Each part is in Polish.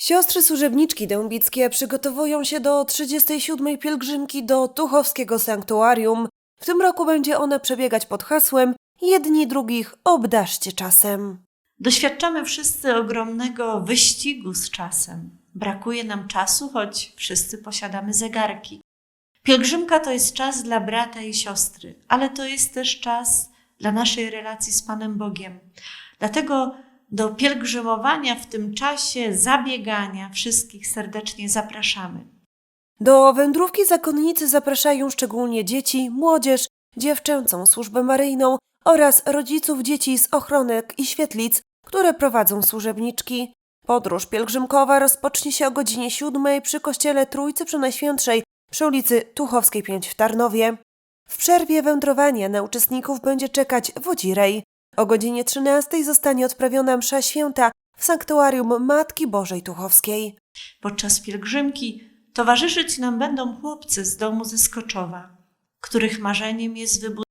Siostry służebniczki dębickie przygotowują się do 37. pielgrzymki do Tuchowskiego Sanktuarium. W tym roku będzie ona przebiegać pod hasłem Jedni drugich obdarzcie czasem. Doświadczamy wszyscy ogromnego wyścigu z czasem. Brakuje nam czasu, choć wszyscy posiadamy zegarki. Pielgrzymka to jest czas dla brata i siostry, ale to jest też czas dla naszej relacji z Panem Bogiem. Dlatego do pielgrzymowania w tym czasie zabiegania wszystkich serdecznie zapraszamy. Do wędrówki zakonnicy zapraszają szczególnie dzieci, młodzież, dziewczęcą służbę maryjną oraz rodziców dzieci z ochronek i świetlic, które prowadzą służebniczki. Podróż pielgrzymkowa rozpocznie się o godzinie 7 przy kościele Trójcy Przenajświętszej przy ulicy Tuchowskiej 5 w Tarnowie. W przerwie wędrowania na uczestników będzie czekać wodzirej. O godzinie 13 zostanie odprawiona msza święta w sanktuarium Matki Bożej Tuchowskiej. Podczas pielgrzymki towarzyszyć nam będą chłopcy z domu ze Skoczowa, których marzeniem jest wybudowanie.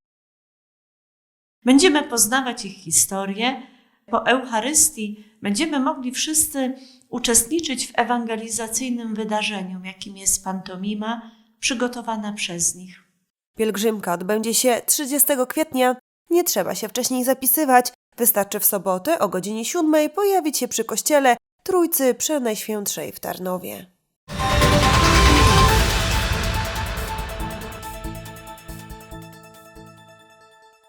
Będziemy poznawać ich historię. Po Eucharystii będziemy mogli wszyscy uczestniczyć w ewangelizacyjnym wydarzeniu, jakim jest pantomima przygotowana przez nich. Pielgrzymka odbędzie się 30 kwietnia. Nie trzeba się wcześniej zapisywać. Wystarczy w sobotę o godzinie 7 pojawić się przy kościele Trójcy Przenajświętszej w Tarnowie.